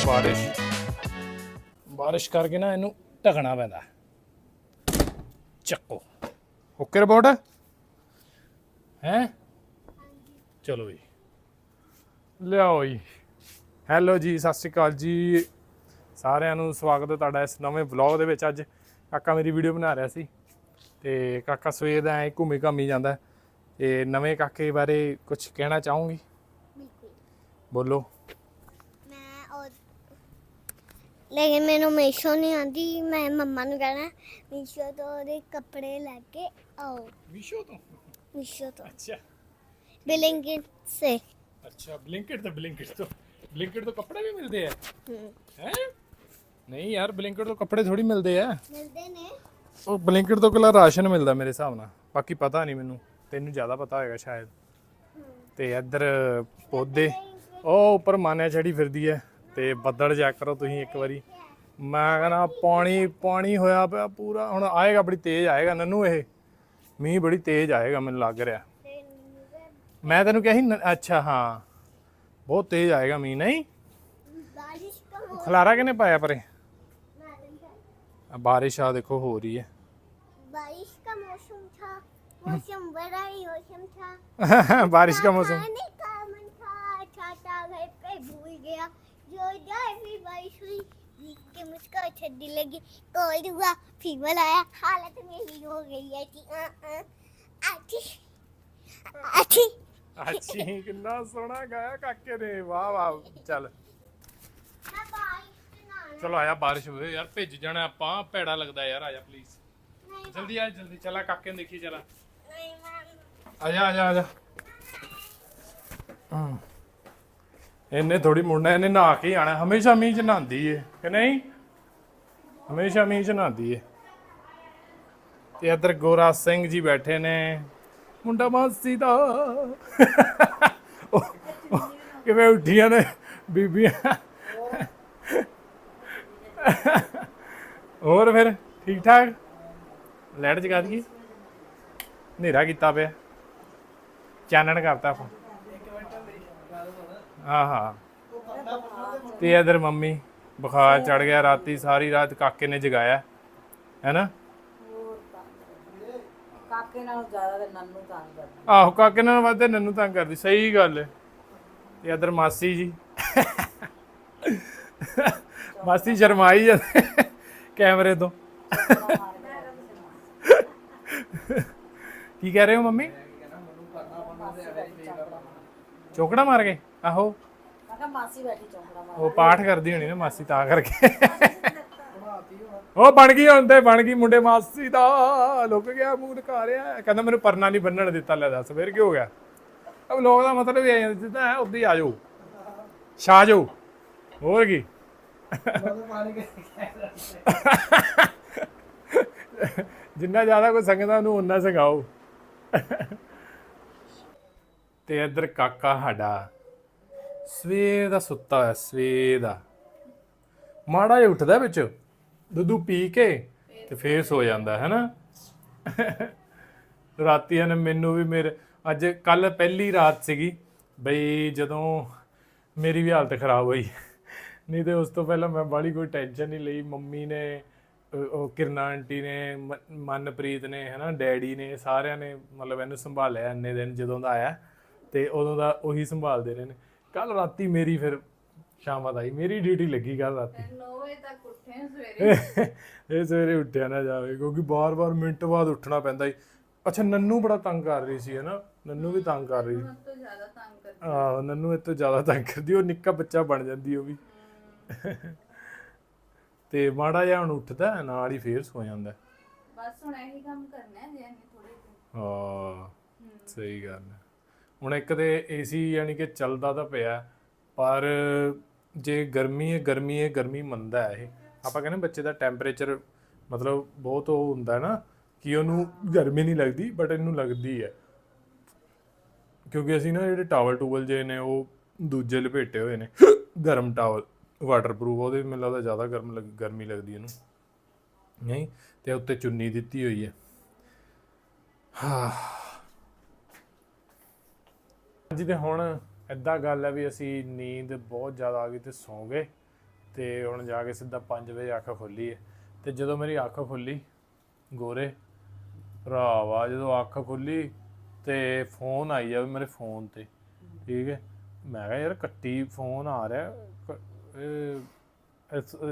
ਹੈ ਬਾਰਿਸ਼। ਬਾਰਿਸ਼ ਕਰਕੇ ਨਾ ਇਹਨੂੰ ਢਕਣਾ ਪੈਂਦਾ। ਚੱਕੋ। Okay report? ਹੈ? ਚਲੋ ਜੀ। ਲਿਆਓ ਜੀ। ਹੈਲੋ ਜੀ ਸਤਿ ਸ਼੍ਰੀ ਅਕਾਲ ਜੀ। ਸਾਰਿਆਂ ਨੂੰ ਸਵਾਗਤ ਹੈ ਤੁਹਾਡਾ ਇਸ ਨਵੇਂ ਵਲੌਗ ਦੇ ਵਿੱਚ ਅੱਜ। ਕਾਕਾ ਮੇਰੀ ਵੀਡੀਓ ਬਣਾ ਰਿਹਾ ਸੀ ਤੇ ਕਾਕਾ ਸਵੇਰ ਦਾ ਐ ਘੁੰਮੀ ਘਾਮੀ ਜਾਂਦਾ। ਤੇ ਨਵੇਂ ਕਾਕੇ ਬਾਰੇ ਕੁਝ ਕਹਿਣਾ ਚਾਹੂੰਗੀ? ਬੋਲੋ ਮੈਂ ਉਹ ਲੇਕਿਨ ਮੈਨੂੰ ਮੀਸ਼ੋ ਨਹੀਂ ਆਉਂਦੀ। ਮੈਂ ਮੰਮਾ ਨੂੰ ਕਹਿਣਾ ਮੀਸ਼ੋ ਤੋਂ ਉਹਦੇ ਕੱਪੜੇ ਲੈ ਕੇ ਆਓ। ਮੀਸ਼ੋ ਤੋਂ? ਮੀਸ਼ੋ ਤੋਂ। ਅੱਛਾ। ਬਿਲਿੰਗਿਟ ਸੇ। ਅੱਛਾ ਬਲਿੰਕਟ ਤੋਂ ਬਲਿੰਕਟ ਤੋਂ ਬਲਿੰਕਟ ਤੋਂ ਕੱਪੜੇ ਵੀ ਮਿਲਦੇ ਆ? ਹਮ, ਹੈ? ਨਹੀਂ ਯਾਰ ਬਲਿੰਕਟ ਤੋਂ ਕੱਪੜੇ ਥੋੜੀ ਮਿਲਦੇ ਆ। ਮਿਲਦੇ ਨੇ। ਉਹ ਬਲਿੰਕਟ ਤੋਂ ਕੱਲਾ ਰਾਸ਼ਨ ਮਿਲਦਾ ਮੇਰੇ ਹਿਸਾਬ ਨਾਲ। ਬਾਕੀ ਪਤਾ ਨਹੀਂ ਮੈਨੂੰ। ਤੈਨੂੰ ਜ਼ਿਆਦਾ ਪਤਾ ਹੋਏਗਾ ਸ਼ਾਇਦ। ਤੇ ਇੱਧਰ ਪੌਦੇ ਉਹ ਉੱਪਰ ਮਾਨਿਆ ਚੜੀ ਫਿਰਦੀ ਹੈ। ਤੇ ਬੱਦਲ ਚੈੱਕ ਕਰੋ ਤੁਸੀਂ ਇੱਕ ਵਾਰੀ ਮੈਂ ਕਹਿੰਦਾ ਪਾਣੀ ਪਾਣੀ ਹੋਇਆ ਪਿਆ ਪੂਰਾ ਹੁਣ ਆਏਗਾ ਬੜੀ ਤੇਜ਼ ਆਏਗਾ ਨੰਨੂ ਇਹ ਮੀਂਹ ਬੜੀ ਤੇਜ਼ ਆਏਗਾ ਮੈਨੂੰ ਲੱਗ ਰਿਹਾ ਤੇ ਮੈਂ ਤੈਨੂੰ ਕਿਹਾ ਸੀ ਨ- ਅੱਛਾ ਹਾਂ ਬਹੁਤ ਤੇਜ਼ ਆਏਗਾ ਮੀਂਹ ਨਹੀਂ ਬਾਰਿਸ਼ का मौसम ਖਲਾਰਾ ਕਿਨੇ ਪਾਇਆ ਪਰੇ ਆ ਬਾਰਿਸ਼ ਆ ਦੇਖੋ ਹੋ ਰਹੀ ਹੈ बारिश का मौसम था मौसम बड़ा ही मौसम था बारिश का मौसम खाने ਕੋਈ ਠੰਡੀ ਲੱਗੀ। ਕੋਲਡ ਹੁਆ ਫੀਵਰ ਆਇਆ ਹਾਲਤ ਮੇਰੀ ਹੋ ਗਈ ਹੈ ਕਿ ਆ ਆ ਆਠੀ ਆਠੀ ਅੱਛੀ ਕਿੰਨਾ ਸੋਹਣਾ ਗਾਇਆ ਕਾਕੇ ਨੇ। ਵਾਹ ਵਾਹ ਚੱਲ। ਚਲੋ ਆਇਆ ਬਾਰਿਸ਼ ਹੋਵੇ। ਯਾਰ ਭਿੱਜ ਜਾਣਾ ਆਪਾਂ। ਭੈੜਾ ਲੱਗਦਾ ਯਾਰ ਆਜਾ ਪਲੀਜ਼ ਜਲਦੀ ਆ ਜਲਦੀ। ਚਲਾ ਕਾਕੇ ਨੂੰ ਦੇਖੀ ਚਲਾ। ਨਹੀਂ ਮੈਂ ਆਜਾ ਆਜਾ ਆਜਾ ਇਹਨੇ ਥੋੜੀ ਮੁੜਨਾ ਇਹਨੇ ਨਹਾ ਕੇ ਆਣਾ ਹਮੇਸ਼ਾ ਮੀਂਹ ਚ ਨਹਾਉਂਦੀ ਏ ਕਿ ਨਹੀਂ? ਹਮੇਸ਼ਾ ਮੀਂਹ ਚ ਨਹਾਉਂਦੀ ਏ। ਤੇ ਇਧਰ ਗੋਰਾ ਸਿੰਘ ਜੀ ਬੈਠੇ ਨੇ। ਮੁੰਡਾ ਮਾਸੀ ਦਾ। ਕਿਵੇਂ ਉੱਠੀਆਂ ਨੇ ਬੀਬੀਆਂ? ਹੋਰ ਫਿਰ ਠੀਕ ਠਾਕ? ਲਾਈਟ ਜਗਾ ਦਈਏ। ਹਨੇਰਾ ਕੀਤਾ ਪਿਆ। ਚਾਨਣ ਕਰਤਾ ਆਪਾਂ। ਹਾਂ ਹਾਂ ਤੇ ਇਧਰ ਮੰਮੀ। ਬੁਖਾਰ ਚੜ ਗਿਆ ਰਾਤੀ ਸਾਰੀ ਰਾਤ ਕਾਕੇ ਨੇ ਜਗਾਇਆ ਹੈਨਾ? ਕਾਕੇ ਨਾਲੋਂ ਜ਼ਿਆਦਾ ਤੇ ਨੰਨੂ ਤੰਗ ਕਰਦਾ। ਆਹੋ ਕਾਕੇ ਨਾਲ ਵੱਧ ਨੰਨੂ ਤੰਗ ਕਰਦੀ ਸਹੀ ਗੱਲ ਹੈ ਤੇ ਇਧਰ ਮਾਸੀ ਜੀ। ਮਾਸੀ ਸ਼ਰਮਾਈ ਜਾਂਦੇ ਕੈਮਰੇ ਤੋਂ। ਕੀ ਕਹਿ ਰਹੇ ਹੋ ਮੰਮੀ? ਚੋਕੜਾ ਮਾਰ ਕੇ ਆਹੋ। ਕਿਹਾ ਮਾਸੀ ਬੈਠੀ ਚੌਂਕੜਾ ਮਾਰ ਉਹ ਪਾਠ ਕਰਦੀ ਹੋਣੀ ਨਾ ਮਾਸੀ ਤਾਂ ਕਰਕੇ। ਉਹ ਬਣ ਗਈ ਹੁਣ ਤੇ ਬਣ ਗਈ ਮੁੰਡੇ ਮਾਸੀ ਦਾ। ਲੁਕ ਗਿਆ ਮੂੰਹ ਦਿਖਾ ਰਿਹਾ। ਕਹਿੰਦਾ ਮੈਨੂੰ ਪਰਨਾ ਨਹੀਂ ਬੰਨਣ ਦਿੱਤਾ ਲੈ ਦੱਸ ਫਿਰ ਕੀ ਹੋ ਗਿਆ? ਅਬ ਲੋਕ ਦਾ ਮਤਲਬ ਇਹ ਹੈ ਜਿੱਦਾਂ ਹੈ ਉਦਾਂ ਹੀ ਆ ਜਾਓ। ਛਾ ਜਾਓ। ਹੋਰ ਕੀ? ਜਿੰਨਾ ਜ਼ਿਆਦਾ ਕੋਈ ਸੰਗਦਾ ਉਹਨੂੰ ਉਨਾ ਸੰਗਾਓ। ਤੇ ਇੱਧਰ ਕਾਕਾ ਸਾਡਾ ਸਵੇਰ ਦਾ ਸੁੱਤਾ ਹੋਇਆ, ਸਵੇਰ ਦਾ। ਮਾੜਾ ਜਿਹਾ ਉੱਠਦਾ ਵਿੱਚ, ਦੁੱਧੂ ਪੀ ਕੇ ਤੇ ਫੇਰ ਸੋ ਜਾਂਦਾ ਹੈ ਨਾ ਰਾਤੀਆਂ ਨੇ ਮੈਨੂੰ ਵੀ ਮੇਰੇ, ਅੱਜ ਕੱਲ ਪਹਿਲੀ ਰਾਤ ਸੀਗੀ, ਬਈ ਜਦੋਂ ਮੇਰੀ ਵੀ ਹਾਲਤ ਖਰਾਬ ਹੋਈ। ਨਹੀਂ ਤੇ ਉਸ ਤੋਂ ਪਹਿਲਾਂ ਮੈਂ ਬਾਲੀ ਕੋਈ ਟੈਨਸ਼ਨ ਨਹੀਂ ਲਈ। ਮੰਮੀ ਨੇ ਉਹ ਕਿਰਨਾ ਆਂਟੀ ਨੇ, ਮ- ਮਨਪ੍ਰੀਤ ਨੇ, ਹਨਾ, ਡੈਡੀ ਨੇ, ਸਾਰਿਆਂ ਨੇ ਮਤਲਬ ਇਹਨੂੰ ਸੰਭਾਲਿਆ ਇੰਨੇ ਦਿਨ ਜਦੋਂ ਦਾ ਆਇਆ। ਤੇ ਉਦੋਂ ਦਾ ਉਹੀ ਸੰਭਾਲਦੇ ਰਹੇ ਨੇ। ਕੱਲ ਰਾਤੀ ਮੇਰੀ ਫਿਰ ਸ਼ਾਮਾਂ ਦਾ ਆਈ ਮੇਰੀ ਡਿਊਟੀ ਲੱਗੀ ਕੱਲ ਰਾਤੀ। 9 ਵਜੇ ਤੱਕ ਉੱਠੇ ਸਵੇਰੇ। ਇਹ ਸਵੇਰੇ ਉੱਠਿਆ ਨਾ ਜਾਵੇ ਕਿਉਂਕਿ ਬਾਰ-ਬਾਰ ਮਿੰਟ ਬਾਅਦ ਉੱਠਣਾ ਪੈਂਦਾ ਈ। ਅੱਛਾ ਨੰਨੂ ਬੜਾ ਤੰਗ ਕਰ ਰਹੀ ਸੀ ਹਨਾ? ਨੰਨੂ ਵੀ ਤੰਗ ਕਰ ਰਹੀ ਸੀ। ਤੋਂ ਜ਼ਿਆਦਾ ਤੰਗ ਕਰ ਆਹ ਨੰਨੂ ਇਹ ਤੋਂ ਜ਼ਿਆਦਾ ਤੰਗ ਕਰਦੀ ਉਹ ਨਿੱਕਾ ਬੱਚਾ ਬਣ ਜਾਂਦੀ ਉਹ ਵੀ। ਤੇ ਮਾੜਾ ਜਿਹਾ ਹੁਣ ਉੱਠਦਾ ਹੈ, ਨਾਲ ਹੀ ਫੇਰ ਸੋ ਜਾਂਦਾ। ਹੈ। ਬਸ ਹੁਣ ਇਹੀ ਕੰਮ ਕਰਨਾ ਹੈ ਜੇ ਨਹੀਂ ਥੋੜੀ ਹਾਂ ਸਹੀ ਗੱਲ ਹੈ ਹੁਣ ਇੱਕ ਤੇ ਏਸੀ ਯਾਨੀ ਕਿ ਚੱਲਦਾ ਤਾਂ ਪਿਆ, ਪਰ ਜੇ ਗਰਮੀ ਹੈ ਗਰਮੀ ਹੈ ਗਰਮੀ ਮੰਦਾ ਹੈ ਇਹ। ਆਪਾਂ ਕਹਿੰਦੇ ਬੱਚੇ ਦਾ ਟੈਂਪਰੇਚਰ ਮਤਲਬ ਬਹੁਤ ਉਹ ਹੁੰਦਾ ਨਾ ਕਿ ਉਹਨੂੰ ਗਰਮੀ ਨਹੀਂ ਲੱਗਦੀ ਬਟ ਇਹਨੂੰ ਲੱਗਦੀ ਹੈ ਕਿਉਂਕਿ ਅਸੀਂ ਨਾ ਜਿਹੜੇ ਟਾਵਲ ਟੂਵਲ ਜੇ ਨੇ, ਉਹ ਦੂਜੇ ਲਪੇਟੇ ਹੋਏ ਨੇ, ਗਰਮ ਟਾਵਲ ਵਾਟਰਪ੍ਰੂਫ ਉਹਦੇ ਮੈਨੂੰ ਲੱਗਦਾ ਜ਼ਿਆਦਾ ਗਰਮ ਲੱਗ, ਗਰਮੀ ਲੱਗਦੀ ਇਹਨੂੰ। ਨਹੀਂ, ਤੇ ਉੱਤੇ ਚੁੰਨੀ ਦਿੱਤੀ ਹੋਈ ਹੈ ਹਾਂ। ਤੇ ਹੁਣ ਏਦਾਂ ਗੱਲ ਹੈ ਵੀ ਅਸੀਂ ਨੀਂਦ ਬਹੁਤ ਜ਼ਿਆਦਾ ਆ ਗਈ ਤੇ ਸੌਂ ਗਏ ਤੇ ਹੁਣ ਜਾ ਕੇ ਸਿੱਧਾ 5 ਵਜੇ ਅੱਖ ਖੋਲੀ ਹੈ। ਤੇ ਜਦੋਂ ਮੇਰੀ ਅੱਖ ਖੁੱਲੀ ਗੋਰੇ ਭਰਾਵਾ ਜਦੋਂ ਅੱਖ ਖੁੱਲੀ ਤੇ ਫੋਨ ਆਈ ਜਾਵੇ ਮੇਰੇ ਫੋਨ ਤੇ ਠੀਕ ਹੈ। ਮੈਂ ਕਿਹਾ ਯਾਰ ਕੱਟੀ ਫੋਨ ਆ ਰਿਹਾ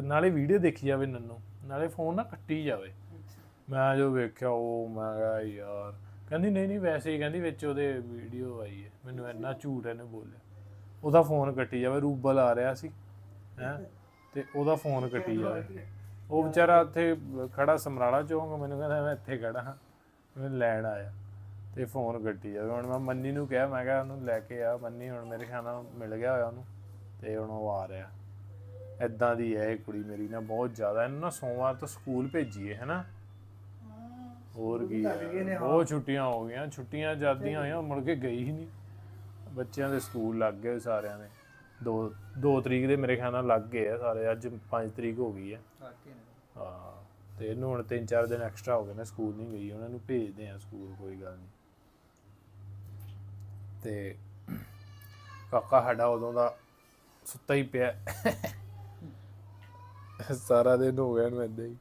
ਨਾਲੇ ਵੀਡੀਓ ਦੇਖੀ ਜਾਵੇ ਨੰਨੂ ਨਾਲੇ ਫੋਨ ਨਾ ਕੱਟੀ ਜਾਵੇ। ਮੈਂ ਜੋ ਵੇਖਿਆ ਉਹ ਮੈਂ ਕਿਹਾ ਯਾਰ ਕਹਿੰਦੀ, ਨਹੀਂ ਨਹੀਂ, ਵੈਸੇ ਹੀ ਕਹਿੰਦੀ ਵਿੱਚ ਉਹਦੇ ਵੀਡੀਓ ਆਈ ਹੈ। ਮੈਨੂੰ ਇੰਨਾ ਝੂਠ ਇਹਨੇ ਬੋਲਿਆ। ਉਹਦਾ ਫੋਨ ਕੱਟੀ ਜਾਵੇ, ਰੂਬਲ ਆ ਰਿਹਾ ਸੀ, ਹੈ? ਤੇ ਉਹਦਾ ਫੋਨ ਕੱਟੀ ਜਾਵੇ। ਉਹ ਵਿਚਾਰਾ ਉੱਥੇ ਖੜਾ ਸਮਰਾਲਾ ਚੌਂਕ, ਮੈਨੂੰ ਕਹਿੰਦਾ, ਮੈਂ ਇੱਥੇ ਖੜਾ ਹਾਂ। ਮੈਨੂੰ ਲੈਣ ਆਇਆ। ਤੇ ਫੋਨ ਕੱਟੀ ਜਾਵੇ। ਹੁਣ ਮੈਂ ਮੰਨੀ ਨੂੰ ਕਿਹਾ, ਮੈਂ ਕਿਹਾ, ਉਹਨੂੰ ਲੈ ਕੇ ਆ, ਮੰਨੀ, ਹੁਣ ਮੇਰੇ ਖਿਆਲ ਨਾਲ ਮਿਲ ਗਿਆ ਹੋਇਆ ਉਹਨੂੰ। ਤੇ ਹੁਣ ਉਹ ਆ ਰਿਹਾ। ਐਦਾਂ ਦੀ ਹੈ ਇਹ ਕੁੜੀ ਮੇਰੀ ਨਾ, ਬਹੁਤ ਜ਼ਿਆਦਾ। ਇਹਨੂੰ ਨਾ ਸੋਮਵਾਰ ਤੋਂ ਸਕੂਲ ਭੇਜੀਏ, ਹੈਨਾ? ਹੋਰ ਕੀ ਹੈ ਬਹੁਤ ਛੁੱਟੀਆਂ ਹੋ ਗਈਆਂ ਛੁੱਟੀਆਂ ਜਾਂਦੀਆਂ ਹੋਈਆਂ ਮੁੜ ਕੇ ਗਈ ਹੀ ਨਹੀਂ। ਬੱਚਿਆਂ ਦੇ ਸਕੂਲ ਲੱਗ ਗਏ ਸਾਰਿਆਂ ਦੇ। 2 2 ਤਰੀਕ ਦੇ ਮੇਰੇ ਖਿਆਲ ਨਾਲ ਲੱਗ ਗਏ ਆ ਸਾਰੇ ਅੱਜ 5 ਤਰੀਕ ਹੋ ਗਈ ਹੈ ਹਾਂ ਤੇ ਇਹਨੂੰ ਹੁਣ 3-4 ਦਿਨ ਐਕਸਟਰਾ ਹੋ ਗਏ ਨੇ ਸਕੂਲ ਨਹੀਂ ਗਈ ਉਹਨਾਂ ਨੂੰ ਭੇਜਦੇ ਆ ਸਕੂਲ ਕੋਈ ਗੱਲ ਨਹੀਂ। ਤੇ ਕਾਕਾ ਸਾਡਾ ਉਦੋਂ ਦਾ ਸੁੱਤਾ ਹੀ ਪਿਆ। ਸਾਰਾ ਦਿਨ ਹੋ ਗਿਆ ਇਹਨੂੰ ਏਦਾਂ ਹੀ।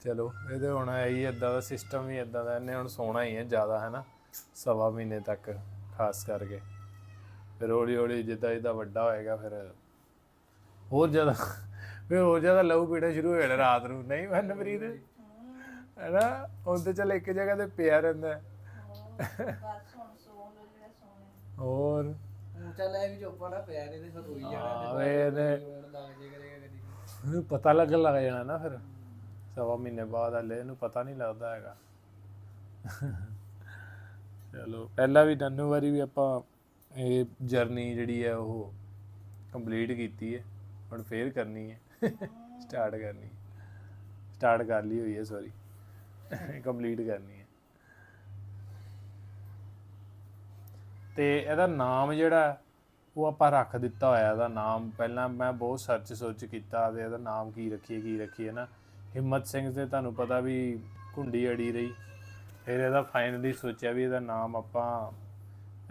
ਚਲੋ ਇਹਦੇ ਹੁਣ ਇਹੀ ਏਦਾਂ ਦਾ ਸਿਸਟਮ ਹੀ ਏਦਾਂ ਦਾ ਇਹਨੇ ਹੁਣ ਸੋਣਾ ਹੀ ਹੈ ਜ਼ਿਆਦਾ ਹੈ ਨਾ ਸਵਾ ਮਹੀਨੇ ਤੱਕ ਖਾਸ ਕਰਕੇ। ਫਿਰ ਹੌਲੀ ਹੌਲੀ ਜਿੱਦਾਂ ਜਿੱਦਾਂ ਵੱਡਾ ਹੋਏਗਾ ਫਿਰ ਹੋਰ ਜ਼ਿਆਦਾ ਫਿਰ ਹੋਰ ਜ਼ਿਆਦਾ ਲਹੂ ਪੀਣਾ ਸ਼ੁਰੂ ਹੋ ਜਾਣਾ ਰਾਤ ਨੂੰ ਨਹੀਂ ਮਨਪ੍ਰੀਤ? ਹੈਨਾ? ਹੁਣ ਤੇ ਚੱਲ ਇੱਕ ਜਗ੍ਹਾ ਤੇ ਪਿਆ ਰਹਿੰਦਾ। ਹੈ। ਨੂੰ ਹੋਰ? ਚੱਲ ਐ ਵੀ ਚੁੱਪਾ ਨਾ ਪਿਆ ਨੇ ਤੇ ਫਿਰ ਰੋਈ ਜਾਣਾ ਹਾਂ, ਵੇ ਇਹਨੇ- ਪਤਾ ਲੱਗਣ ਲੱਗ ਜਾਣਾ ਨਾ ਫਿਰ। ਸਵਾ ਮਹੀਨੇ ਬਾਅਦ ਹਲੇ ਇਹਨੂੰ ਪਤਾ ਨਹੀਂ ਲੱਗਦਾ ਹੈਗਾ। ਚਲੋ, ਪਹਿਲਾਂ ਵੀ ਨੰਨੂ ਵਾਰੀ ਵੀ ਆਪਾਂ ਇਹ ਜਰਨੀ ਜਿਹੜੀ ਹੈ ਉਹ ਕੰਪਲੀਟ ਕੀਤੀ ਹੈ। ਹੁਣ ਫੇਰ ਕਰਨੀ ਹੈ। ਸਟਾਰਟ ਕਰਨੀ ਸਟਾਰਟ ਕਰ ਲਈ ਹੋਈ ਹੈ ਸੌਰੀ ਕੰਪਲੀਟ ਕਰਨੀ ਹੈ। ਤੇ ਇਹਦਾ ਨਾਮ ਜਿਹੜਾ, ਉਹ ਆਪਾਂ ਰੱਖ ਦਿੱਤਾ ਹੋਇਆ, ਇਹਦਾ ਨਾਮ। ਪਹਿਲਾਂ ਮੈਂ ਬਹੁਤ ਸਰਚ ਸੋਚ ਕੀਤਾ ਵੀ ਇਹਦਾ ਨਾਮ ਕੀ ਰੱਖੀਏ ਕੀ ਰੱਖੀਏ ਨਾ। ਹਿੰਮਤ ਸਿੰਘ ਤੇ ਤੁਹਾਨੂੰ ਪਤਾ ਵੀ ਘੁੰਡੀ ਅੜੀ ਰਹੀ। ਫਿਰ ਇਹਦਾ ਫਾਈਨਲੀ ਸੋਚਿਆ ਵੀ ਇਹਦਾ ਨਾਮ ਆਪਾਂ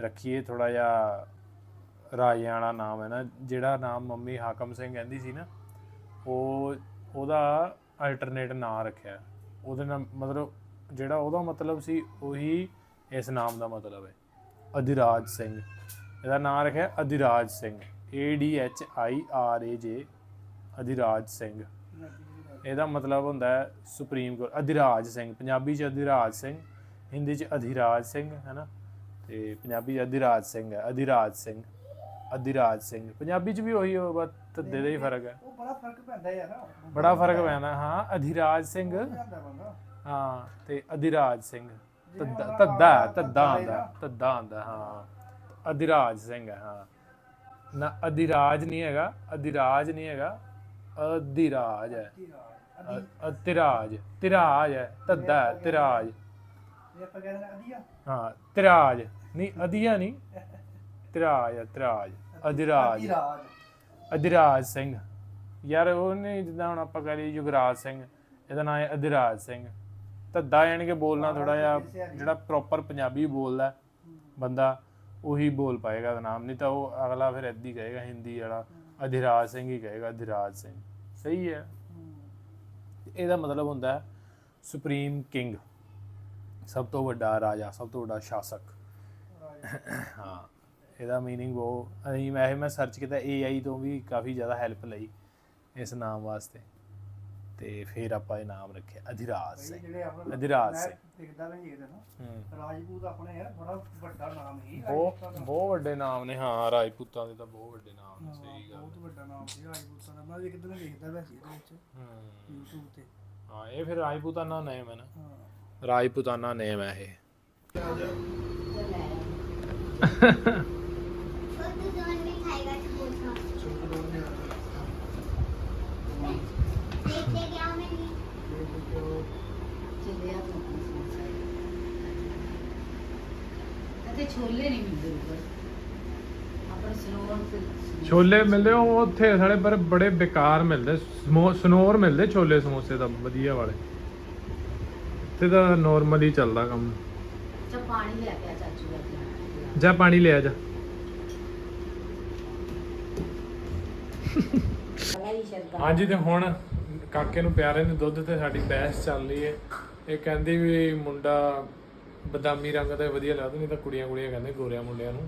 ਰੱਖੀਏ ਥੋੜਾ ਜਿਹਾ ਰਾਜਿਆਂ ਵਾਲਾ ਨਾਮ ਹੈ ਨਾ, ਜਿਹੜਾ ਨਾਮ ਮੰਮੀ ਹਾਕਮ ਸਿੰਘ ਕਹਿੰਦੀ ਸੀ ਨਾ, ਉਹ ਉਹਦਾ ਅਲਟਰਨੇਟ ਨਾਂ ਰੱਖਿਆ। ਉਹਦੇ ਨਾਲ ਮਤਲਬ ਜਿਹੜਾ ਉਹਦਾ ਮਤਲਬ ਸੀ, ਉਹੀ ਇਸ ਨਾਮ ਦਾ ਮਤਲਬ ਹੈ। ਅਧਿਰਾਜ ਸਿੰਘ। ਇਹਦਾ ਨਾਮ ਰੱਖਿਆ Adhiraj Singh. A D H I R A J Adhiraj Singh. ਇਹਦਾ ਮਤਲਬ ਹੁੰਦਾ ਹੈ ਸੁਪਰੀਮ ਕੋਰਟ ਅਧਿਰਾਜ ਸਿੰਘ ਪੰਜਾਬੀ ਚ ਅਧਿਰਾਜ ਸਿੰਘ ਹਿੰਦੀ ਚ ਅਧਿਰਾਜ ਸਿੰਘ ਹੈ ਨਾ ਤੇ ਪੰਜਾਬੀ ਚ ਅਧਿਰਾਜ ਸਿੰਘ ਹੈ ਅਧਿਰਾਜ ਸਿੰਘ ਅਧਿਰਾਜ ਸਿੰਘ। ਪੰਜਾਬੀ ਚ ਵੀ ਉਹੀ ਹੋ ਬਸ ਧੱਦੇ ਦਾ ਹੀ ਫ਼ਰਕ ਹੈ। ਉਹ ਬੜਾ ਫ਼ਰਕ ਪੈਂਦਾ ਯਾਰ। ਬੜਾ ਫ਼ਰਕ ਪੈਂਦਾ ਹਾਂ ਅਧਿਰਾਜ ਸਿੰਘ। ਹਾਂ ਤੇ ਅਧਿਰਾਜ ਸਿੰਘ। ਤੱਦਾ ਤੱਦਾ ਤੱਦਾ ਆਂਦਾ ਤੱਦਾ ਆਂਦਾ ਹਾਂ। ਅਧਿਰਾਜ ਸਿੰਘ ਹੈ ਹਾਂ। ਨਾ ਅਧਿਰਾਜ ਨਹੀਂ ਹੈਗਾ ਅਧਿਰਾਜ ਨਹੀਂ ਹੈਗਾ ਅਧਿਰਾਜ ਹੈ। ਅ- ਅਧਿਰਾਜ ਤਿਰਾਜ ਹੈ ਤੱਦਾ ਹੈ, ਤਿਰਾਜ। ਇਹ ਆਪਾਂ ਕਹਿੰਦੇ ਨੇ ਅਧੀਆ ਹਾਂ ਤਿਰਾਜ ਨਹੀਂ ਅਧਿਆ ਨਹੀਂ। ਤਿਰਾਜ ਹੈ ਤਿਰਾਜ ਅਧਿਰਾਜ। ਅਧੀਰਾਜ ਅਧਿਰਾਜ ਸਿੰਘ। ਯਾਰ ਉਹਨੇ ਜਿੱਦਾਂ ਹੁਣ ਆਪਾਂ ਕਹ ਲਈ ਯੁਗਰਾਜ ਸਿੰਘ ਇਹਦਾ ਨਾਮ ਹੈ ਅਧਿਰਾਜ ਸਿੰਘ। ਧੱਦਾ ਯਾਨੀ ਕਿ ਬੋਲਣਾ ਥੋੜਾ ਜਿਹਾ ਜਿਹੜਾ ਪ੍ਰੋਪਰ ਪੰਜਾਬੀ ਬੋਲਦਾ ਹੈ। ਬੰਦਾ ਉਹੀ ਬੋਲ ਪਾਏਗਾ ਉਹਦਾ ਨਾਮ ਨਹੀਂ ਤਾਂ ਉਹ ਅਗਲਾ ਫਿਰ ਏਦਾਂ ਹੀ ਕਹੇਗਾ ਹਿੰਦੀ ਵਾਲਾ। ਅਧਿਰਾਜ ਸਿੰਘ ਹੀ ਕਹੇਗਾ ਅਧਿਰਾਜ ਸਿੰਘ। ਸਹੀ ਹੈ। ਇਹਦਾ ਮਤਲਬ ਹੁੰਦਾ ਹੈ ਸੁਪਰੀਮ ਕਿੰਗ ਸਭ ਤੋਂ ਵੱਡਾ ਰਾਜਾ ਸਭ ਤੋਂ ਵੱਡਾ ਸ਼ਾਸਕ ਹਾਂ ਇਹਦਾ मीनिंग ਉਹ ਅਸੀਂ ਮੈਂ ਇਹ ਮੈਂ ਸਰਚ ਕੀਤਾ AI ਤੋਂ ਵੀ ਕਾਫੀ ਜ਼ਿਆਦਾ ਹੈਲਪ ਲਈ ਇਸ ਨਾਮ ਵਾਸਤੇ ਤੇ ਫਿਰ ਆਪਾਂ ਇਹ ਨਾਮ ਰੱਖਿਆ ਅਧਿਰਾਜ ਸਿੰਘ। ਜਿਹੜੇ ਆਪਣਾ ਅਧਿਰਾਜ ਸਿੰਘ। ਦੇਖਦਾ ਵੀ ਦੇਖਦਾ ਨਾ। ਰਾਜਪੂਤ ਆਪਣੇ ਯਾਰ ਬੜਾ ਵੱਡਾ ਨਾਮ ਹੀ ਬਹੁਤ ਬਹੁਤ ਵੱਡੇ ਨਾਮ ਨੇ ਹਾਂ ਰਾਜਪੂਤਾਂ ਦੇ ਤਾਂ ਬਹੁਤ ਵੱਡੇ ਨਾਮ ਨੇ ਸਹੀ ਗੱਲ ਬਹੁਤ ਵੱਡਾ ਨਾਮ ਸੀ ਰਾਜਪੂਤਾਂ ਦਾ। ਮੈਂ ਵੀ ਇੱਕ ਦਿਨ ਵੇਖਦਾ ਵੈਸੇ ਇਹਦੇ ਵਿੱਚ ਹੂੰ। YouTube ਤੇ। ਹਾਂ ਇਹ ਫਿਰ ਰਾਜਪੂਤਾਨਾ ਨੇਮ ਹੈ ਨਾ। ਹਾਂ। ਰਾਜਪੂਤਾਨਾ ਨੇਮ ਹੈ ਇਹ। ਛੋਲੇ ਨਹੀਂ ਮਿਲਦੇ ਉੱਪਰ। ਆਪਣੇ ਸਲੋਨ ਤੇ ਛੋਲੇ ਮਿਲਦੇ ਉਹ ਉੱਥੇ ਸਾਡੇ ਪਰ ਬੜੇ ਬੇਕਾਰ ਮਿਲਦੇ। ਸਮੋ- ਸਨੋਰ ਮਿਲਦੇ ਛੋਲੇ ਸਮੋਸੇ ਦਾ ਵਧੀਆ ਵਾਲੇ। ਇੱਥੇ ਤਾਂ ਨਾਰਮਲ ਹੀ ਚੱਲਦਾ ਕੰਮ। ਚ ਪਾਣੀ ਲੈ ਕੇ ਆ ਚਾਚੂ ਦਾ ਧਿਆਨ ਜਾ ਪਾਣੀ ਲਿਆ ਜਾ। ਵਾਲਾ ਹੀ ਹਾਂਜੀ ਤੇ ਹੁਣ ਕਾਕੇ ਨੂੰ ਪਿਆਰੇ ਨੂੰ ਦੁੱਧ ਤੇ ਸਾਡੀ ਬਹਿਸ ਚੱਲ ਰਹੀ ਹੈ। ਇਹ ਕਹਿੰਦੀ ਵੀ ਮੁੰਡਾ ਬਦਾਮੀ ਰੰਗ ਦਾ ਵਧੀਆ ਲੱਗਦਾ ਨਹੀਂ ਤਾਂ ਕੁੜੀਆਂ ਕੁੜੀਆਂ ਕਹਿੰਦੇ ਗੋਰਿਆਂ ਮੁੰਡਿਆਂ ਨੂੰ।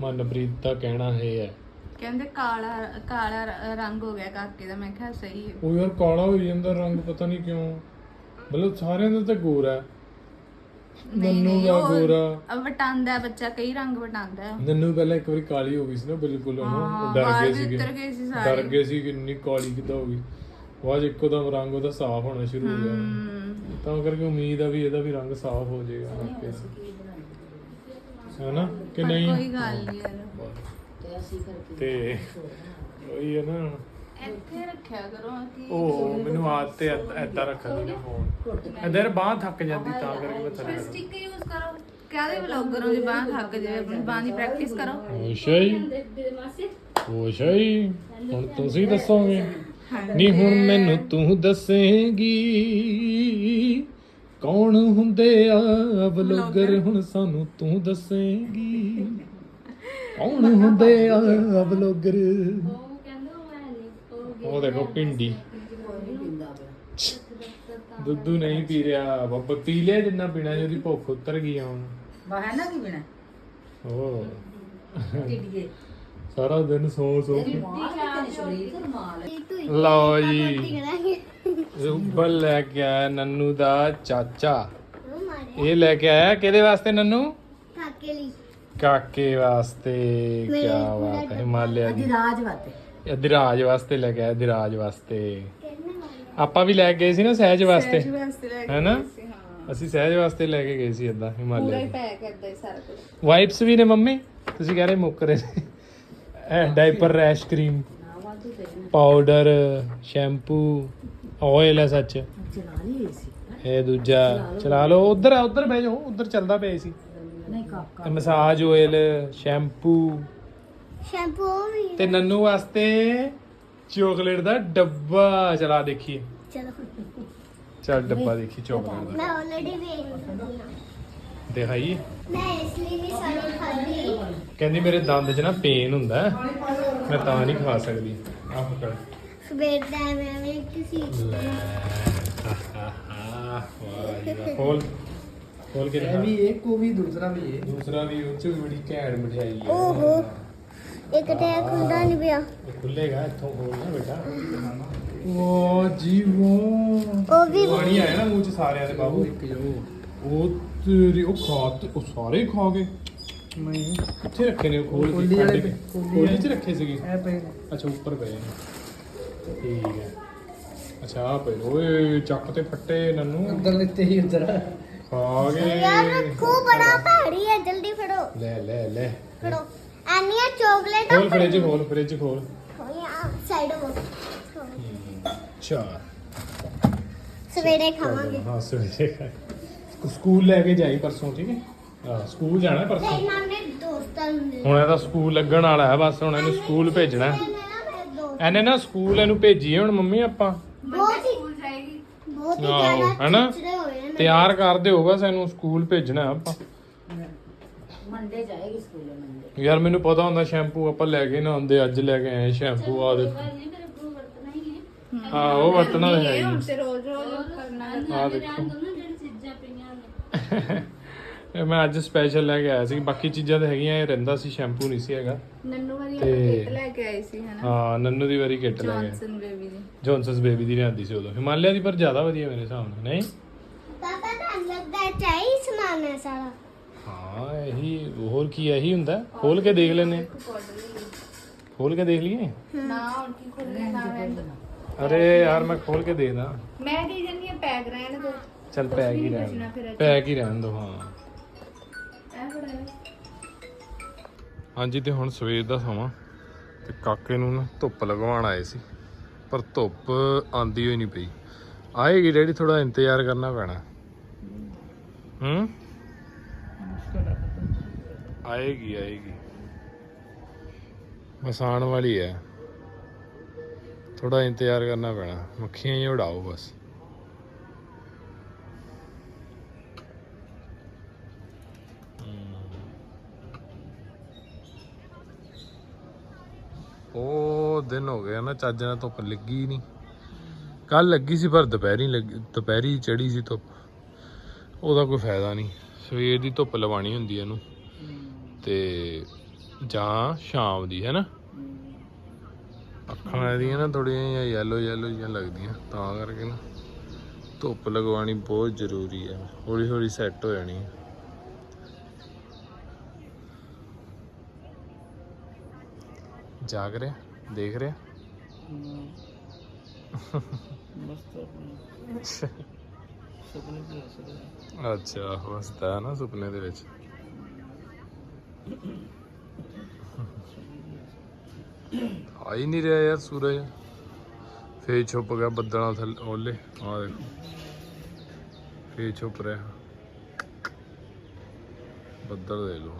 ਮਨਪ੍ਰੀਤ ਦਾ ਕਹਿਣਾ ਇਹ ਹੈ। ਕਹਿੰਦੇ ਕਾਲਾ ਕਾਲਾ ਰ- ਰੰਗ ਹੋ ਗਿਆ ਕਾਕੇ ਦਾ ਮੈਂ ਕਿਹਾ ਸਹੀ। ਹੈ ਉਹ ਯਾਰ ਕਾਲਾ ਹੋ ਜਾਂਦਾ ਰੰਗ ਪਤਾ ਨਹੀਂ ਕਿਉਂ। ਮਤਲਬ ਸਾਰਿਆਂ ਦਾ ਤਾਂ ਗੋਰਾ ਹੈ। ਨੰਨੂ ਦਾ ਗੋਰਾ। ਅਬ ਵਟਾਂਦਾ ਹੈ ਬੱਚਾ ਕਈ ਰੰਗ ਵਟਾਂਦਾ ਹੈ। ਨੰਨੂ ਪਹਿਲਾਂ ਇੱਕ ਵਾਰੀ ਕਾਲੀ ਹੋ ਗਈ ਸੀ ਨਾ ਬਿਲਕੁਲ ਉਹਨੂੰ ਉਹ ਡਰ ਵਾਲ ਗਏ ਵੀ ਸੀਗੇ। ਉਤਰ ਗਏ ਸੀ ਸਾਰੇ। ਡਰ ਗਏ ਸੀ ਕਿ ਇੰਨੀ ਕਾਲੀ ਕਿੱਦਾਂ ਹੋ ਗਈ। ਉਹ ਅੱਜ ਇੱਕੋ ਦਮ ਰੰਗ ਉਹਦਾ ਸਾਫ਼ ਹੋਣਾ ਸ਼ੁਰੂ ਹੋ ਗਿਆ। ਹਮ, ਤਾਂ ਕਰਕੇ ਉਮੀਦ ਆ ਵੀ ਇਹਦਾ ਵੀ ਰੰਗ ਸਾਫ਼ ਹੋ ਜਾਏਗਾ। ਦਾ ਹੈਨਾ? ਕਿ ਪਰ ਨਹੀਂ? ਕੋਈ ਗੱਲ ਨਹੀਂ ਯਾਰ। ਤੇ ਅਸੀਂ ਕਰਕੇ ਤੇ ਉਹੀ ਹੈ ਨਾ। ਇੱਥੇ ਰੱਖਿਆ ਕਰੋ ਕਿ ਉਹ ਮੈਨੂੰ ਆਦਤ ਹੈ ਐਦਾਂ ਰੱਖਣ ਦੀ ਨਾ ਫੋਨ ਇਧਰ ਬਾਹ ਥੱਕ ਜਾਂਦੀ ਤਾਂ ਕਰਕੇ ਮੈਂ ਥੱਲੇ ਸਟਿਕ ਯੂਜ਼ ਕਰੋ। ਕਾਹਦੇ ਵਲੌਗ ਕਰੋ ਜੇ ਬਾਹ ਥੱਕ ਜਾਵੇ? ਆਪਣੀ ਬਾਹ ਦੀ ਪ੍ਰੈਕਟਿਸ ਕਰੋ। ਹੋਸ਼ਾ ਹੀ ਹੋਸ਼ਾ ਹੀ ਹੁਣ ਤੁਸੀਂ ਦੱਸੋਗੇ? ਨਹੀਂ ਹੁਣ ਮੈਨੂੰ ਤੂੰ ਦੱਸੇਂਗੀ ਕੌਣ ਹੁੰਦੇ ਆ ਬਲੌਗਰ ਹੁਣ ਸਾਨੂੰ ਤੂੰ ਦੱਸੇਂਗੀ ਕੌਣ ਹੁੰਦੇ ਆ ਬਲੌਗਰ ਉਹ ਦੇਖੋ ਪਿੰਡੀ ਨਹੀਂ ਪੀਂਦਾ। ਪਿਆ ਦੁੱਧੂ ਨਹੀਂ ਪੀ ਰਿਹਾ। ਬੱਬਾ ਪੀ ਲਿਆ ਜਿੰਨਾ ਪੀਣਾ ਸੀ ਉਹਦੀ ਭੁੱਖ ਉਤਰ ਗਈ ਆ ਹੁਣ ਬਾਹਰ ਨਾ ਕੀ ਬਿਨਾ ਉਹ ਟਿੱਡੀਏ। ਸਾਰਾ ਦਿਨ ਸੌ ਸੌ ਮਾਲ ਲਓ ਜੀ। ਕਰਾਂਗੇ ਉੱਬਲ ਲੈ ਕੇ ਆਇਆ ਨੰਨੂ ਦਾ ਚਾਚਾ। ਇਹ ਲੈ ਕੇ ਆਇਆ ਕਿਹਦੇ ਵਾਸਤੇ ਨੰਨੂ? ਕਾਕੇ ਲਈ। ਕਾਕੇ ਵਾਸਤੇ। ਕੀ ਬਾਤ ਹੈ ਹਿਮਾਲਿਆ ਦੀ। ਰਾਜ ਵਾਤੇ ਅਧਿਰਾਜ ਵਾਸਤੇ ਲੈ ਕੇ ਆਇਆ ਅਧਿਰਾਜ ਵਾਸਤੇ। ਆਪਾਂ ਵੀ ਲੈ ਕੇ ਗਏ ਸੀ ਨਾ ਸਹਿਜ ਵਾਸਤੇ। ਵਾਸਤੇ ਲੈ ਹੈਨਾ? ਸੀ ਹਾਂ। ਅਸੀਂ ਸਹਿਜ ਵਾਸਤੇ ਲੈ ਕੇ ਗਏ ਸੀ ਇਦਾਂ ਪੂਰਾ ਹਿਮਾਲਿਆ ਹੀ ਦੀ। ਪੈਕ ਕਰਦਾ ਸਾਰਾ ਕੁਝ ਵਾਈਪਸ ਵੀ ਨੇ ਮੰਮੀ? ਤੁਸੀਂ ਕਹਿ ਰਹੇ ਮੁੱਕ ਰਹੇ ਨੇ। ਇਹ diaper rash cream powder shampoo oil ਹੈ ਸੱਚ ਚਲਾ ਲਈ ਸੀ ਇਹ ਦੂਜਾ ਚਲਾ ਲਓ ਉਧਰ ਉਧਰ ਬਹਿ ਜਾਓ ਉਧਰ ਚੱਲਦਾ ਪਿਆ ਸੀ ਨਹੀਂ ਕਾਕਾ ਮਸਾਜ ਆਇਲ ਸ਼ੈਂਪੂ ਸ਼ੈਂਪੂ ਵੀ ਤੇ ਨੰਨੂ ਵਾਸਤੇ ਚਾਕਲੇਟ ਦਾ ਡੱਬਾ ਚਲਾ ਦੇਖੀਏ ਚਲੋ ਚੱਲ ਡੱਬਾ ਦੇਖੀ ਚਾਕਲੇਟ ਦਾ ਮੈਂ ਆਲਰੇਡੀ ਵੇਖ ਦਿਖਾਈ ਮੈਂ ਇਸ ਲਈ ਨਹੀਂ ਸਾਰੀ ਖਾਦੀ ਕਹਿੰਦੀ ਮੇਰੇ ਦੰਦ 'ਚ ਨਾ ਪੇਨ ਹੁੰਦਾ ਹੈ। ਮੈਂ ਤਾਂ ਨਹੀਂ ਖਾ ਸਕਦੀ। ਆਹ ਪਕੜ। ਸਵੇਰ ਦਾ ਮੈਂ ਵੀ ਕਿਸੇ ਲੈ। ਵਾਹ ਜੀ ਵਾਹ। ਖੋਲ। ਖੋਲ ਕੇ ਇਹ ਦਿਖਾ ਵੀ ਇੱਕ ਉਹ ਵੀ ਦੂਸਰਾ ਵੀ ਇਹ। ਦੂਸਰਾ ਵੀ ਉਹ 'ਚ ਵੀ ਬੜੀ ਘੈਂਟ ਮਠਿਆਈ ਹੈ। ਓਹੋ। ਇੱਕ ਟੈਕ ਹੁੰਦਾ ਨਹੀਂ ਪਿਆ। ਇਹ ਖੁੱਲੇਗਾ ਇੱਥੋਂ ਖੋਲਣਾ ਬੇਟਾ। ਵਾਹ ਜੀ ਵਾਹ ਉਹ ਵੀ ਪਾਣੀ ਆਇਆ ਨਾ ਮੂੰਹ 'ਚ ਸਾਰਿਆਂ ਦੇ ਬਾਬੂ। ਇੱਕ ਜੋ। ਉਹ ਤੇਰੀ ਉਹ ਖਾ ਤੇ ਉਹ ਸਾਰੇ ਹੀ ਖਾ ਗਏ ਨਹੀਂ। ਕਿੱਥੇ ਰੱਖੇ ਨੇ ਉਹ ਖੋਲ ਕੇ ਕੋਲੀ ਕੱਢ ਵਾਲੇ ਕੇ? ਕੋਲੀ ਕੋਲੀ 'ਚ ਰੱਖੇ ਸੀਗੇ? ਇਹ ਪਏ ਨੇ। ਅੱਛਾ ਉੱਪਰ ਪਏ ਨੇ। ਠੀਕ ਹੈ। ਅੱਛਾ ਆ ਪਏ ਓਏ ਚੱਕ ਤੇ ਫੱਟੇ ਨੰਨੂ। ਉੱਧਰ ਲਿੱਤੇ ਹੀ ਉੱਧਰ ਖਾ ਗਏ। ਯਾਰ ਖੂ ਬੜਾ ਭਾਰੀ ਹੈ। ਜਲਦੀ ਫੜੋ। ਲੈ ਲੈ ਲੈ। ਫੜੋ। ਐਨੀਆ ਚਾਕਲੇਟ ਖੋਲ ਫ੍ਰਿਜ ਖੋਲ ਫ੍ਰਿਜ ਖੋਲ। ਹੋਇਆ ਸਾਈਡ ਹੋ ਚਾਰ ਸਵੇਰੇ ਖਾਵਾਂਗੇ। ਹਾਂ ਸਵੇਰੇ ਖਾ। ਸਕੂਲ ਲੈ ਕੇ ਜਾਈ ਪਰਸੋਂ ਠੀਕ ਹੈ? ਹਾਂ ਸਕੂਲ ਜਾਣਾ ਪਰਸੋਂ। ਨਾਮੇ ਦੋਸਤਾਂ ਨੂੰ ਹੁਣ ਇਹਦਾ ਸਕੂਲ ਲੱਗਣ ਵਾਲਾ ਹੈ ਬਸ ਹੁਣ ਇਹਨੂੰ ਸਕੂਲ ਭੇਜਣਾ ਹੈ। ਬਹੁਤ ਇਹਨੇ ਨਾ ਸਕੂਲ ਇਹਨੂੰ ਭੇਜੀਏ ਹੁਣ ਮੰਮੀ ਆਪਾਂ। ਹੀ ਸਕੂਲ ਜਾਏਗੀ। ਬਹੁਤ ਹੀ ਆਹੋ, ਜ਼ਿਆਦਾ ਹੈਨਾ? ਚਿੜਚਿੜੇ ਹੋਏ ਨੇ ਤਿਆਰ ਕਰਦੇ ਹੋਗਾ ਸਾਨੂੰ ਸਕੂਲ ਭੇਜਣਾ ਹੈ ਆਪਾਂ। ਮੰਡੇ ਜਾਏਗੀ ਸਕੂਲੇ ਮੰਡੇ। ਯਾਰ ਮੈਨੂੰ ਪਤਾ ਹੁੰਦਾ ਸ਼ੈਂਪੂ ਆਪਾਂ ਲੈ ਕੇ ਨਾ ਆਉਂਦੇ ਅੱਜ ਲੈ ਕੇ ਆਏ ਸ਼ੈਂਪੂ ਆ ਦੇਖੋ। ਹਾਂ ਉਹ ਵਰਤਣਾ ਤਾਂ ਹੈ ਹੀ ਹੁਣ ਤੇ ਰੋਜ਼ ਰੋਜ਼ ਕਰਨਾ ਆ ਦੇਖੋ। ਇਹ ਮੈਂ ਅੱਜ ਸਪੈਸ਼ਲ ਲੈ ਕੇ ਆਇਆ ਸੀ। ਬਾਕੀ ਚੀਜ਼ਾਂ ਤਾਂ ਹੈਗੀਆਂ ਇਹ ਰਹਿੰਦਾ ਸੀ ਸ਼ੈਂਪੂ ਨਹੀਂ ਸੀ ਹੈਗਾ। ਨੰਨੂ ਵਾਲੀ ਤੇ- ਕਿੱਟ ਲੈ ਕੇ ਆਈ ਸੀ ਹਨਾ? ਹਾਂ ਨੰਨੂ ਦੀ ਵਾਰੀ ਕਿੱਟ ਲੈ ਕੇ ਜੌਨਸਨ ਬੇਬੀ ਦੀ। ਜੌਨਸਨਸ ਬੇਬੀ ਦੀ ਲਿਆਂਦੀ ਸੀ ਉਦੋਂ। ਹਿਮਾਲਿਆ ਦੀ ਪਰ ਜ਼ਿਆਦਾ ਵਧੀਆ ਮੇਰੇ ਹਿਸਾਬ ਨਾਲ ਨਹੀਂ? ਪਾਪਾ ਤਾਂ ਲੱਗਦਾ ਹੈ ਚਾਹੀ ਸਮਾਨ ਹੈ ਸਾਰਾ? ਹਾਂ ਇਹੀ ਹੋਰ ਕੀ ਇਹੀ ਹੁੰਦਾ? ਖੋਲ ਕੇ ਦੇਖ ਲੈਨੇ ਖੋਲ ਕੇ ਦੇਖ ਲਈਏ? ਨਾ ਹੁਣ ਕੀ ਖੁੱਲੇ ਨਾ ਰਹਿਣ ਅਰੇ ਯਾਰ ਮੈਂ ਖੋਲ ਕੇ ਦੇਖਦਾ। ਮੈਂ ਕੀ ਜੰਨੀ ਪੈਕ ਰਹਿਣ ਦੋ। ਚੱਲ ਪੈਕ ਹੀ ਰਹਿਣ ਪੈਕ ਹੀ ਰਹਿਣ ਦੋ ਹਾਂ। ਹਾਂਜੀ ਤੇ ਹੁਣ ਸਵੇਰ ਦਾ ਸਮਾਂ ਤੇ ਕਾਕੇ ਨੂੰ ਨਾ ਧੁੱਪ ਲਗਵਾਉਣ ਆਏ ਸੀ ਪਰ ਧੁੱਪ ਆਂਦੀ ਹੋਈ ਨਹੀਂ ਪਈ। ਆਏਗੀ ਡੈਡੀ ਥੋੜਾ ਇੰਤਜ਼ਾਰ ਕਰਨਾ ਪੈਣਾ। ਹੂੰ? ਆਏਗੀ ਆਏਗੀ। ਮਸਾਨ ਵਾਲੀ ਹੈ ਥੋੜਾ ਇੰਤਜ਼ਾਰ ਕਰਨਾ ਪੈਣਾ। ਮੱਖੀਆਂ ਹੀ ਉਡਾਓ ਬਸ। ਉਹ ਬਹੁਤ ਦਿਨ ਹੋ ਗਏ ਨਾ, ਚੱਜ ਨਾਲ ਧੁੱਪ ਲੱਗੀ ਹੀ ਨਹੀਂ ਕੱਲ ਲੱਗੀ ਸੀ, ਪਰ ਦੁਪਹਿਰੀ ਦੁਪਹਿਰੀ ਚੜੀ ਸੀ ਧੁੱਪ। ਉਹਦਾ ਕੋਈ ਫਾਇਦਾ ਨਹੀਂ ਸਵੇਰ ਦੀ ਧੁੱਪ ਲਵਾਣੀ ਹੁੰਦੀ ਹੈ ਇਹਨੂੰ। ਤੇ ਜਾਂ ਸ਼ਾਮ ਦੀ, ਹੈ ਨਾ? ਅੱਖਾਂ ਇਹਦੀਆਂ ਨਾ ਥੋੜੀਆਂ ਜਿਹੀਆਂ ਯੈਲੋ ਯੈਲੋ ਜਿਹੀਆਂ ਲੱਗਦੀਆਂ, ਤਾਂ ਕਰਕੇ ਨਾ ਧੁੱਪ ਲਗਵਾਉਣੀ ਬਹੁਤ ਜ਼ਰੂਰੀ ਹੈ ਹੌਲੀ ਹੌਲੀ ਸੈੱਟ ਹੋ ਜਾਣੀ ਹੈ ਜਾਗ ਰਿਹਾ, ਦੇਖ ਰਿਹਾ? ਮਸਤ ਆਪਣੀ ਸੁਪਨੇ ਦੀ ਅਸਰ ਅੱਛਾ ਹੱਸਦਾ ਨਾ ਸੁਪਨੇ ਦੇ ਵਿੱਚ। ਆ ਹੀ ਨਹੀਂ ਰਿਹਾ ਯਾਰ ਸੂਰਜ। ਫੇਰ ਛੁੱਪ ਗਿਆ ਬੱਦਲਾਂ ਥੱਲੇ ਓਲੇ ਆ ਦੇਖੋ। ਫੇਰ ਛੁਪ ਰਿਹਾ। ਬੱਦਲ ਦੇ ਲੋ